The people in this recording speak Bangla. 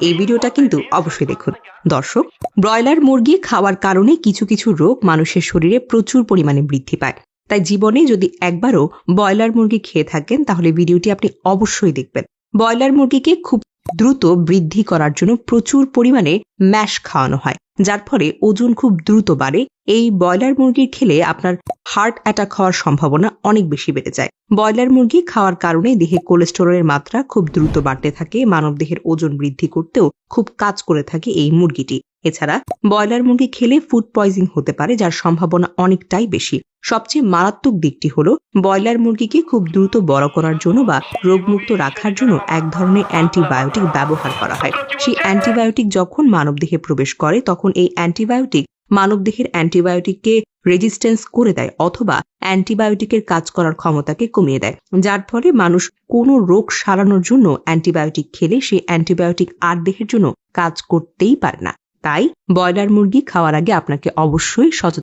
এই ভিডিওটা কিন্তু অবশ্যই দেখুন। দর্শক, ব্রয়লার মুরগি খাওয়ার কারণে কিছু কিছু রোগ মানুষের শরীরে প্রচুর পরিমাণে বৃদ্ধি পায়। তাই জীবনে যদি একবারও ব্রয়লার মুরগি খেয়ে থাকেন, তাহলে ভিডিওটি আপনি অবশ্যই দেখবেন। ব্রয়লার মুরগিকে খুব দ্রুত বৃদ্ধি করার জন্য প্রচুর পরিমাণে ম্যাশ খাওয়ানো হয়। যার ফলে ওজন খুব দ্রুত বাড়ে। এই ব্রয়লার মুরগির খেলে আপনার হার্ট অ্যাটাক হওয়ার সম্ভাবনা অনেক বেশি বেড়ে যায়। ব্রয়লার মুরগি খাওয়ার কারণে দেহে কোলেস্টেরলের মাত্রা খুব দ্রুত বাড়তে থাকে, মানবদেহের ওজন বৃদ্ধি করতেও খুব কাজ করে থাকে এই মুরগিটি। এছাড়া ব্রয়লার মুরগি খেলে ফুড পয়জিং হতে পারে, যার সম্ভাবনা অনেকটাই বেশি। সবচেয়ে মারাত্মক দিকটি হলো ব্রয়লার মুরগিকে খুব দ্রুত বড় করার জন্য বা রোগমুক্ত রাখার জন্য এক ধরনের অ্যান্টিবায়োটিক ব্যবহার করা হয়। সেই অ্যান্টিবায়োটিক যখন মানবদেহে প্রবেশ করে, তখন এই অ্যান্টিবায়োটিক মানবদেহের অ্যান্টিবায়োটিককে রেজিস্ট্যান্স করে দেয় অথবা অ্যান্টিবায়োটিকের কাজ করার ক্ষমতাকে কমিয়ে দেয়। যার ফলে মানুষ কোনো রোগ সারানোর জন্য অ্যান্টিবায়োটিক খেলে, সেই অ্যান্টিবায়োটিক আর দেহের জন্য কাজ করতেই পারে না। তাই ব্রয়লার মুরগি খাওয়ার আগে আপনাকে অবশ্যই সচেতন